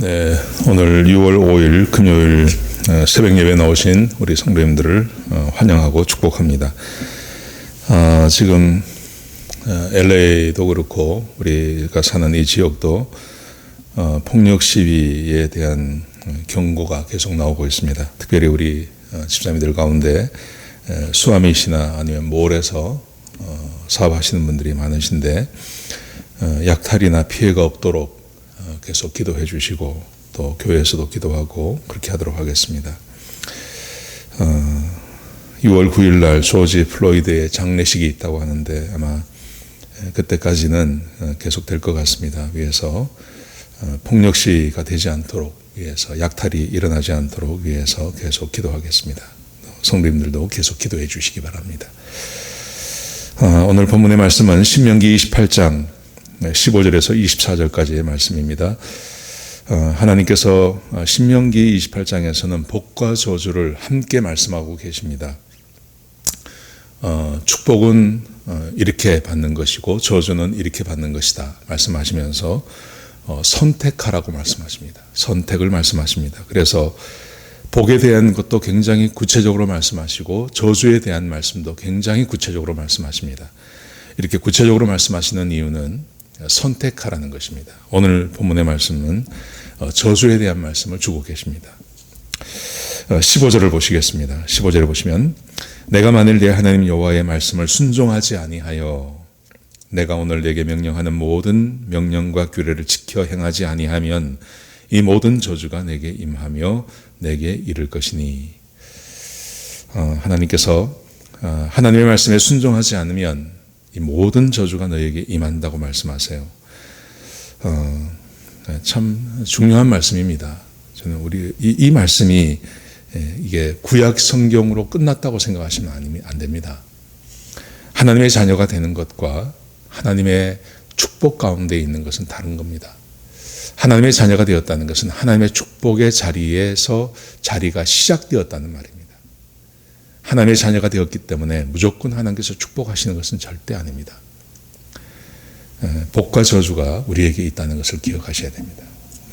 네, 오늘 6월 5일 금요일 어, 새벽 예배 나오신 우리 성도님들을 어, 환영하고 축복합니다. 아, 지금 LA도 그렇고 우리가 사는 이 지역도 어, 폭력 시위에 대한 경고가 계속 나오고 있습니다. 특별히 우리 집사님들 가운데 수아미시나 아니면 몰에서 사업하시는 분들이 많으신데 약탈이나 피해가 없도록 계속 기도해 주시고 또 교회에서도 기도하고 그렇게 하도록 하겠습니다. 어, 6월 9일 날 조지 플로이드의 장례식이 있다고 하는데 아마 그때까지는 어, 계속 될 것 같습니다. 위해서 어, 폭력 시가 되지 않도록 위해서 약탈이 일어나지 않도록 위해서 계속 기도하겠습니다. 성도님들도 계속 기도해 주시기 바랍니다. 어, 오늘 본문의 말씀은 신명기 28장 15절에서 24절까지의 말씀입니다. 어, 하나님께서 신명기 28장에서는 복과 저주를 함께 말씀하고 계십니다. 어, 축복은 어, 이렇게 받는 것이고 저주는 이렇게 받는 것이다 말씀하시면서 선택하라고 말씀하십니다. 선택을 말씀하십니다. 그래서 복에 대한 것도 굉장히 구체적으로 말씀하시고 저주에 대한 말씀도 굉장히 구체적으로 말씀하십니다. 이렇게 구체적으로 말씀하시는 이유는 선택하라는 것입니다. 오늘 본문의 말씀은 어, 저주에 대한 말씀을 주고 계십니다. 15절을 어, 보시겠습니다. 15절을 보시면 내가 만일 내 하나님 여호와의 말씀을 순종하지 아니하여 내가 오늘 내게 명령하는 모든 명령과 규례를 지켜 행하지 아니하면 이 모든 저주가 내게 임하며 내게 이를 것이니 어, 하나님께서 하나님의 말씀에 순종하지 않으면 이 모든 저주가 너에게 임한다고 말씀하세요. 어, 네, 참 중요한 말씀입니다. 저는 우리 이, 이 말씀이 예, 이게 구약 성경으로 끝났다고 생각하시면 안 됩니다. 하나님의 자녀가 되는 것과 하나님의 축복 가운데 있는 것은 다른 겁니다. 하나님의 자녀가 되었다는 것은 하나님의 축복의 자리에서 자리가 시작되었다는 말입니다. 하나님의 자녀가 되었기 때문에 무조건 하나님께서 축복하시는 것은 절대 아닙니다. 복과 저주가 우리에게 있다는 것을 기억하셔야 됩니다.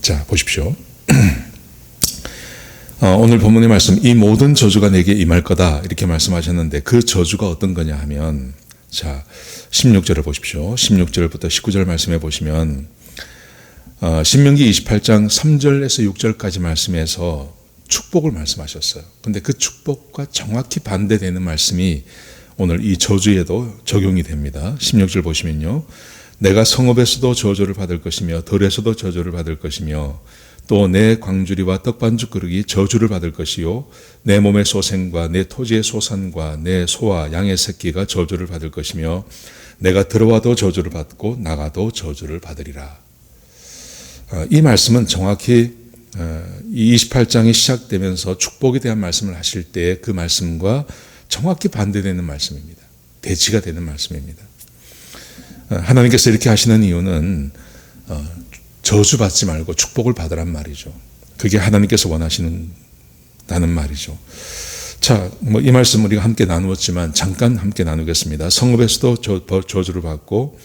자, 보십시오. 어, 오늘 본문의 말씀, 이 모든 저주가 내게 임할 거다. 이렇게 말씀하셨는데 그 저주가 어떤 거냐 하면, 자, 16절을 보십시오. 16절부터 19절 말씀해 보시면, 어, 신명기 28장 3절에서 6절까지 말씀에서 축복을 말씀하셨어요. 근데 그 축복과 정확히 반대되는 말씀이 오늘 이 저주에도 적용이 됩니다. 16절 보시면요. 내가 성읍에서도 저주를 받을 것이며 들에서도 저주를 받을 것이며 또 내 광주리와 떡반죽 그릇이 저주를 받을 것이요 내 몸의 소생과 내 토지의 소산과 내 소와 양의 새끼가 저주를 받을 것이며 내가 들어와도 저주를 받고 나가도 저주를 받으리라. 아, 이 말씀은 정확히 어, 이 28장이 시작되면서 축복에 대한 말씀을 하실 때 그 말씀과 정확히 반대되는 말씀입니다. 대치가 되는 말씀입니다. 어, 하나님께서 이렇게 하시는 이유는 어, 저주받지 말고 축복을 받으란 말이죠. 그게 하나님께서 원하시는 다는 말이죠. 자, 뭐 이 말씀 우리가 함께 나누었지만 잠깐 함께 나누겠습니다. 성읍에서도 저주를 받고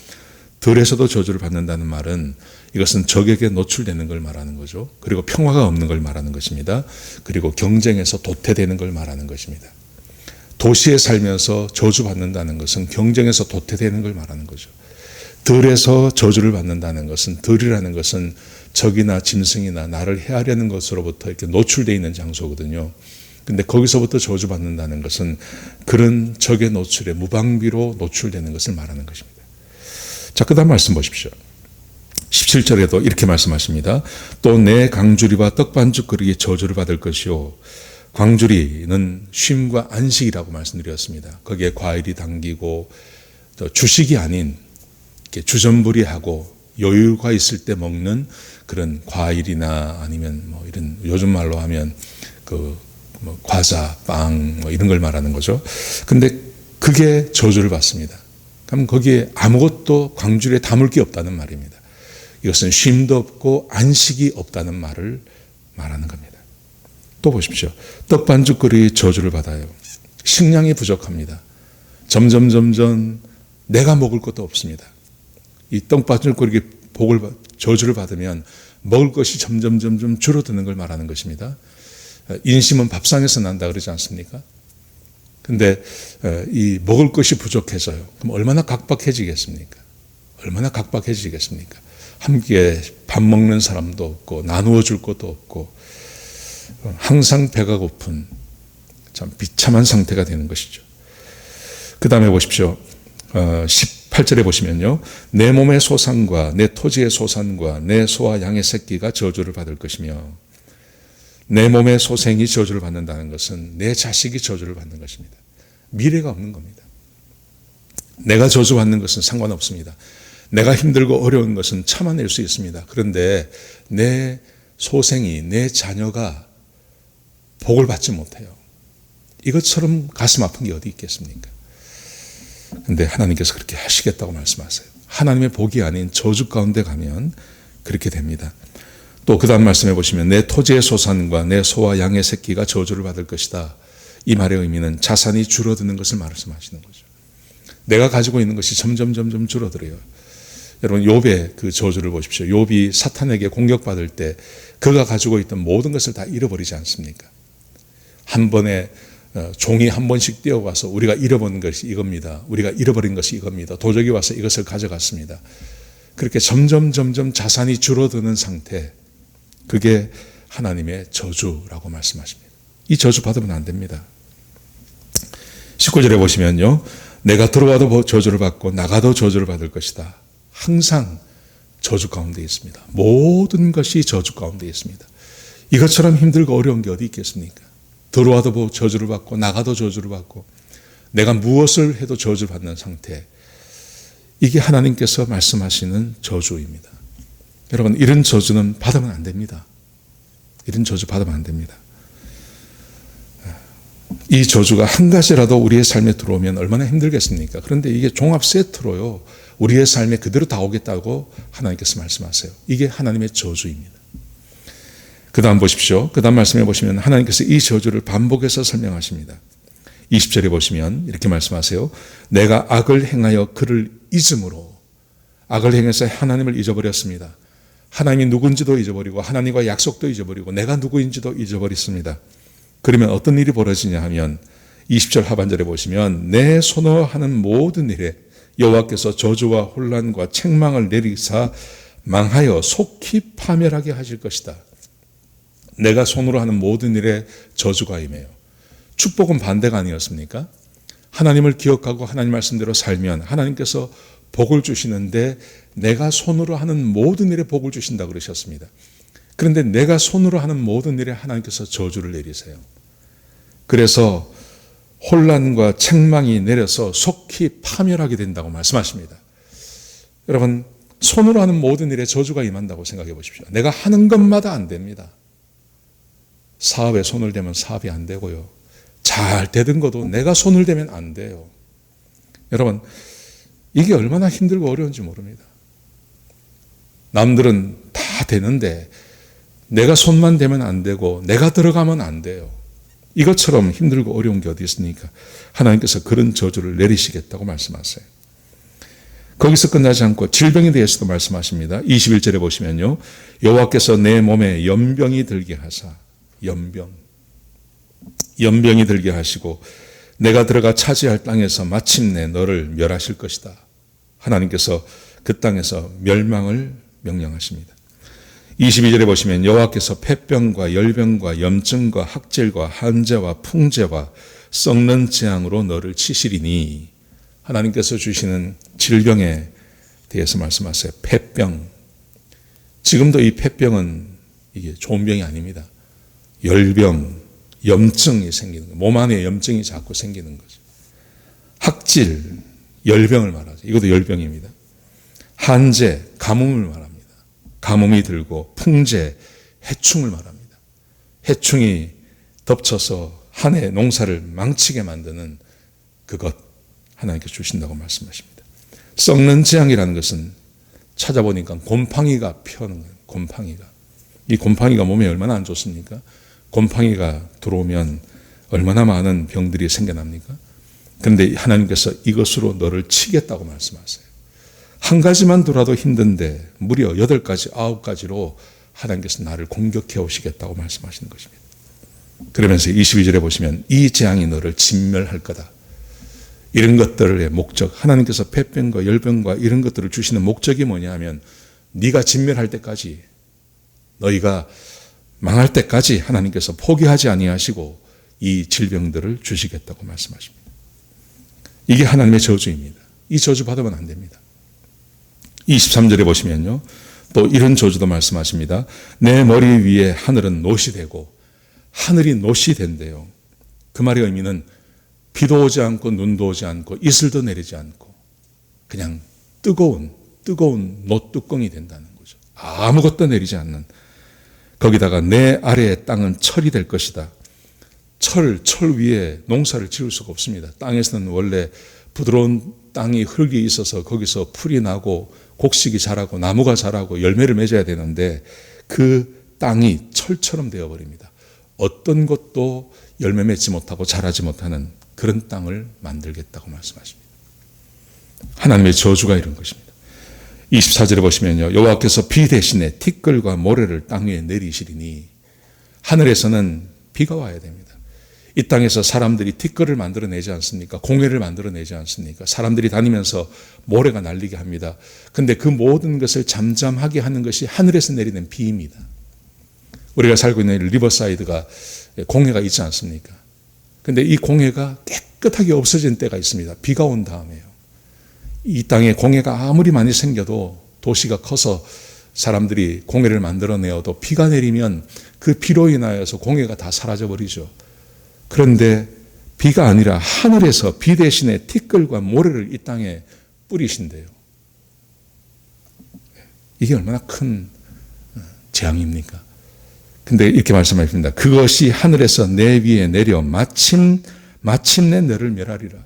들에서도 저주를 받는다는 말은 이것은 적에게 노출되는 걸 말하는 거죠. 그리고 평화가 없는 걸 말하는 것입니다. 그리고 경쟁에서 도태되는 걸 말하는 것입니다. 도시에 살면서 저주받는다는 것은 경쟁에서 도태되는 걸 말하는 거죠. 들에서 저주를 받는다는 것은 들이라는 것은 적이나 짐승이나 나를 해하려는 것으로부터 이렇게 노출되어 있는 장소거든요. 근데 거기서부터 저주받는다는 것은 그런 적의 노출에 무방비로 노출되는 것을 말하는 것입니다. 자, 그 다음 말씀 보십시오. 17절에도 이렇게 말씀하십니다. 또 내 강주리와 떡반죽 그릇이 저주를 받을 것이요. 광주리는 쉼과 안식이라고 말씀드렸습니다. 거기에 과일이 담기고 또 주식이 아닌 주전부리하고 여유가 있을 때 먹는 그런 과일이나 아니면 뭐 이런 요즘 말로 하면 그 뭐 과자, 빵, 뭐 이런 걸 말하는 거죠. 근데 그게 저주를 받습니다. 그럼 거기에 아무것도 광주리에 담을 게 없다는 말입니다. 이것은 쉼도 없고 안식이 없다는 말을 말하는 겁니다. 또 보십시오. 떡 반죽 그릇이 저주를 받아요. 식량이 부족합니다. 점점 점점 내가 먹을 것도 없습니다. 이 떡 반죽 그릇이 복을 저주를 받으면 먹을 것이 점점 점점 줄어드는 걸 말하는 것입니다. 인심은 밥상에서 난다 그러지 않습니까? 근데 이 먹을 것이 부족해서요. 그럼 얼마나 각박해지겠습니까? 얼마나 각박해지겠습니까? 함께 밥 먹는 사람도 없고 나누어 줄 것도 없고 어, 항상 배가 고픈 참 비참한 상태가 되는 것이죠. 그 다음에 보십시오. 18절에 어, 보시면요. 내 몸의 소산과 내 토지의 소산과 내 소와 양의 새끼가 저주를 받을 것이며 내 몸의 소생이 저주를 받는다는 것은 내 자식이 저주를 받는 것입니다. 미래가 없는 겁니다. 내가 저주받는 것은 상관없습니다. 내가 힘들고 어려운 것은 참아낼 수 있습니다. 그런데 내 소생이, 내 자녀가 복을 받지 못해요. 이것처럼 가슴 아픈 게 어디 있겠습니까? 근데 하나님께서 그렇게 하시겠다고 말씀하세요. 하나님의 복이 아닌 저주 가운데 가면 그렇게 됩니다. 또 그 다음 말씀해 보시면 내 토지의 소산과 내 소와 양의 새끼가 저주를 받을 것이다. 이 말의 의미는 자산이 줄어드는 것을 말씀하시는 거죠. 내가 가지고 있는 것이 점점 점점 줄어들어요. 여러분 욥의 그 저주를 보십시오. 욥이 사탄에게 공격받을 때 그가 가지고 있던 모든 것을 다 잃어버리지 않습니까? 한 번에 어, 종이 한 번씩 뛰어가서 우리가 잃어버린 것이 이겁니다. 우리가 잃어버린 것이 이겁니다. 도적이 와서 이것을 가져갔습니다. 그렇게 점점 점점 자산이 줄어드는 상태. 그게 하나님의 저주라고 말씀하십니다. 이 저주 받으면 안 됩니다. 19절에 보시면요. 내가 들어와도 저주를 받고 나가도 저주를 받을 것이다. 항상 저주 가운데 있습니다. 모든 것이 저주 가운데 있습니다. 이것처럼 힘들고 어려운 게 어디 있겠습니까? 들어와도 저주를 받고 나가도 저주를 받고 내가 무엇을 해도 저주를 받는 상태. 이게 하나님께서 말씀하시는 저주입니다. 여러분, 이런 저주는 받으면 안 됩니다. 이런 저주 받으면 안 됩니다. 이 저주가 한 가지라도 우리의 삶에 들어오면 얼마나 힘들겠습니까? 그런데 이게 종합 세트로요. 우리의 삶에 그대로 다 오겠다고 하나님께서 말씀하세요. 이게 하나님의 저주입니다. 그 다음 보십시오. 그 다음 말씀해 보시면 하나님께서 이 저주를 반복해서 설명하십니다. 20절에 보시면 이렇게 말씀하세요. 내가 악을 행하여 그를 잊음으로 악을 행해서 하나님을 잊어버렸습니다. 하나님이 누군지도 잊어버리고 하나님과 약속도 잊어버리고 내가 누구인지도 잊어버렸습니다. 그러면 어떤 일이 벌어지냐 하면 20절 하반절에 보시면 내 손으로 하는 모든 일에 여호와께서 저주와 혼란과 책망을 내리사 망하여 속히 파멸하게 하실 것이다. 내가 손으로 하는 모든 일에 저주가 임해요. 축복은 반대가 아니었습니까? 하나님을 기억하고 하나님 말씀대로 살면 하나님께서 복을 주시는데 내가 손으로 하는 모든 일에 복을 주신다 그러셨습니다. 그런데 내가 손으로 하는 모든 일에 하나님께서 저주를 내리세요. 그래서 혼란과 책망이 내려서 속히 파멸하게 된다고 말씀하십니다. 여러분, 손으로 하는 모든 일에 저주가 임한다고 생각해 보십시오. 내가 하는 것마다 안 됩니다. 사업에 손을 대면 사업이 안 되고요. 잘 되던 것도 내가 손을 대면 안 돼요. 여러분, 이게 얼마나 힘들고 어려운지 모릅니다. 남들은 다 되는데 내가 손만 대면 안 되고 내가 들어가면 안 돼요. 이것처럼 힘들고 어려운 게 어디 있습니까? 하나님께서 그런 저주를 내리시겠다고 말씀하세요. 거기서 끝나지 않고 질병에 대해서도 말씀하십니다. 21절에 보시면요. 여호와께서 내 몸에 연병이 들게 하사 연병 연병이 들게 하시고 내가 들어가 차지할 땅에서 마침내 너를 멸하실 것이다. 하나님께서 그 땅에서 멸망을 명령하십니다. 22절에 보시면 여호와께서 폐병과 열병과 염증과 학질과 한재와 풍재와 썩는 재앙으로 너를 치시리니 하나님께서 주시는 질병에 대해서 말씀하세요. 폐병. 지금도 이 폐병은 이게 좋은 병이 아닙니다. 열병, 염증이 생기는 거. 몸 안에 염증이 자꾸 생기는 거죠. 학질, 열병을 말하죠. 이것도 열병입니다. 한재, 가뭄을 말합니다. 가뭄이 들고 풍재, 해충을 말합니다. 해충이 덮쳐서 한 해 농사를 망치게 만드는 그것 하나님께 주신다고 말씀하십니다. 썩는 재앙이라는 것은 찾아보니까 곰팡이가 피하는 거예요. 곰팡이가. 이 곰팡이가 몸에 얼마나 안 좋습니까? 곰팡이가 들어오면 얼마나 많은 병들이 생겨납니까? 그런데 하나님께서 이것으로 너를 치겠다고 말씀하세요. 한 가지만 돌아도 힘든데 무려 여덟 가지, 아홉 가지로 하나님께서 나를 공격해 오시겠다고 말씀하시는 것입니다. 그러면서 22절에 보시면 이 재앙이 너를 진멸할 거다. 이런 것들의 목적, 하나님께서 폐병과 열병과 이런 것들을 주시는 목적이 뭐냐 하면 네가 진멸할 때까지 너희가 망할 때까지 하나님께서 포기하지 아니하시고 이 질병들을 주시겠다고 말씀하십니다. 이게 하나님의 저주입니다. 이 저주 받으면 안 됩니다. 23절에 보시면요. 또 이런 저주도 말씀하십니다. 내 머리 위에 하늘은 노시 되고 하늘이 노시 된대요. 그 말의 의미는 비도 오지 않고 눈도 오지 않고 이슬도 내리지 않고 그냥 뜨거운 뜨거운 노뚜껑이 된다는 거죠. 아무것도 내리지 않는 거기다가 내 아래의 땅은 철이 될 것이다. 철, 철 위에 농사를 지을 수가 없습니다. 땅에서는 원래 부드러운 땅이 흙이 있어서 거기서 풀이 나고 곡식이 자라고 나무가 자라고 열매를 맺어야 되는데 그 땅이 철처럼 되어버립니다. 어떤 것도 열매 맺지 못하고 자라지 못하는 그런 땅을 만들겠다고 말씀하십니다. 하나님의 저주가 이런 것입니다. 24절에 보시면요. 여호와께서 비 대신에 티끌과 모래를 땅 위에 내리시리니 하늘에서는 비가 와야 됩니다. 이 땅에서 사람들이 티끌을 만들어내지 않습니까? 공해를 만들어내지 않습니까? 사람들이 다니면서 모래가 날리게 합니다. 근데 그 모든 것을 잠잠하게 하는 것이 하늘에서 내리는 비입니다. 우리가 살고 있는 리버사이드가 공해가 있지 않습니까? 근데 이 공해가 깨끗하게 없어진 때가 있습니다. 비가 온 다음에요. 이 땅에 공해가 아무리 많이 생겨도 도시가 커서 사람들이 공해를 만들어내어도 비가 내리면 그 비로 인하여서 공해가 다 사라져 버리죠. 그런데 비가 아니라 하늘에서 비 대신에 티끌과 모래를 이 땅에 뿌리신대요. 이게 얼마나 큰 재앙입니까? 근데 이렇게 말씀하십니다. 그것이 하늘에서 내 위에 내려 마침 마침내 너를 멸하리라.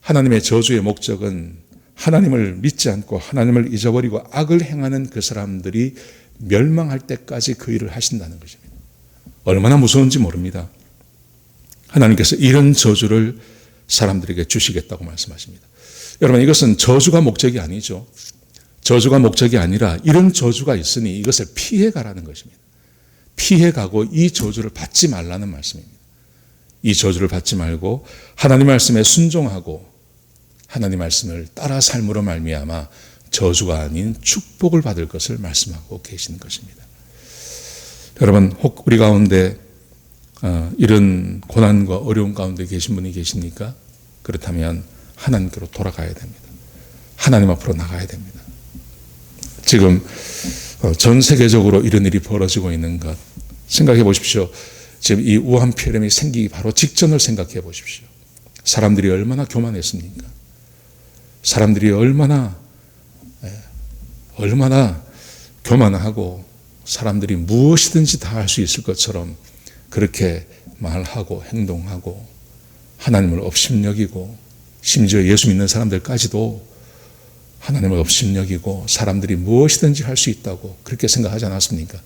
하나님의 저주의 목적은 하나님을 믿지 않고 하나님을 잊어버리고 악을 행하는 그 사람들이 멸망할 때까지 그 일을 하신다는 것입니다. 얼마나 무서운지 모릅니다. 하나님께서 이런 저주를 사람들에게 주시겠다고 말씀하십니다. 여러분 이것은 저주가 목적이 아니죠. 저주가 목적이 아니라 이런 저주가 있으니 이것을 피해 가라는 것입니다. 피해 가고 이 저주를 받지 말라는 말씀입니다. 이 저주를 받지 말고 하나님 말씀에 순종하고 하나님 말씀을 따라 삶으로 말미암아 저주가 아닌 축복을 받을 것을 말씀하고 계시는 것입니다. 여러분 혹 우리 가운데 어, 이런 고난과 어려운 가운데 계신 분이 계십니까? 그렇다면 하나님께로 돌아가야 됩니다. 하나님 앞으로 나가야 됩니다. 지금 어, 전 세계적으로 이런 일이 벌어지고 있는 것 생각해 보십시오. 지금 이 우한 폐렴이 생기기 바로 직전을 생각해 보십시오. 사람들이 얼마나 교만했습니까? 사람들이 얼마나 예, 얼마나 교만하고 사람들이 무엇이든지 다 할 수 있을 것처럼 그렇게 말하고 행동하고 하나님을 업심여기고 심지어 예수 믿는 사람들까지도 하나님을 업심여기고 사람들이 무엇이든지 할 수 있다고 그렇게 생각하지 않았습니까?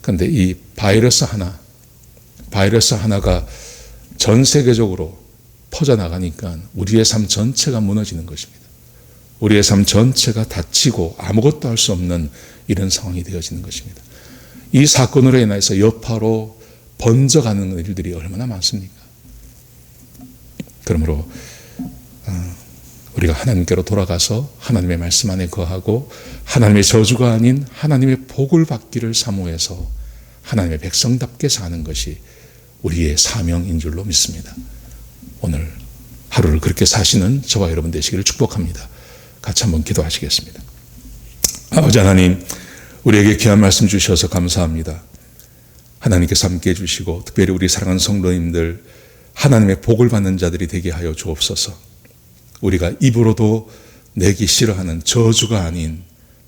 그런데 이 바이러스 하나, 바이러스 하나가 전 세계적으로 퍼져나가니까 우리의 삶 전체가 무너지는 것입니다. 우리의 삶 전체가 다치고 아무것도 할 수 없는 이런 상황이 되어지는 것입니다. 이 사건으로 인해서 여파로 번져가는 일들이 얼마나 많습니까? 그러므로 어, 우리가 하나님께로 돌아가서 하나님의 말씀 안에 거하고 하나님의 저주가 아닌 하나님의 복을 받기를 사모해서 하나님의 백성답게 사는 것이 우리의 사명인 줄로 믿습니다. 오늘 하루를 그렇게 사시는 저와 여러분 되시기를 축복합니다. 같이 한번 기도하시겠습니다. 아버지 하나님, 우리에게 귀한 말씀 주셔서 감사합니다. 하나님께서 함께 해주시고 특별히 우리 사랑하는 성도님들 하나님의 복을 받는 자들이 되게 하여 주옵소서. 우리가 입으로도 내기 싫어하는 저주가 아닌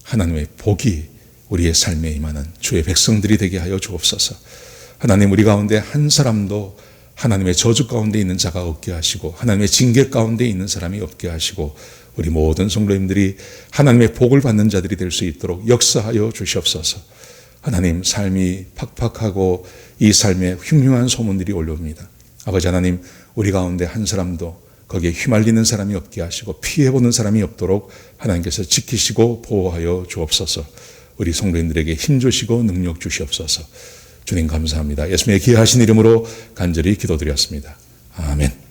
하나님의 복이 우리의 삶에 임하는 주의 백성들이 되게 하여 주옵소서. 하나님 우리 가운데 한 사람도 하나님의 저주 가운데 있는 자가 없게 하시고 하나님의 징계 가운데 있는 사람이 없게 하시고 우리 모든 성도님들이 하나님의 복을 받는 자들이 될 수 있도록 역사하여 주시옵소서. 하나님 삶이 팍팍하고 이 삶에 흉흉한 소문들이 올라옵니다. 아버지 하나님 우리 가운데 한 사람도 거기에 휘말리는 사람이 없게 하시고 피해보는 사람이 없도록 하나님께서 지키시고 보호하여 주옵소서. 우리 성도님들에게 힘 주시고 능력 주시옵소서. 주님 감사합니다. 예수님의 귀하신 이름으로 간절히 기도드렸습니다. 아멘.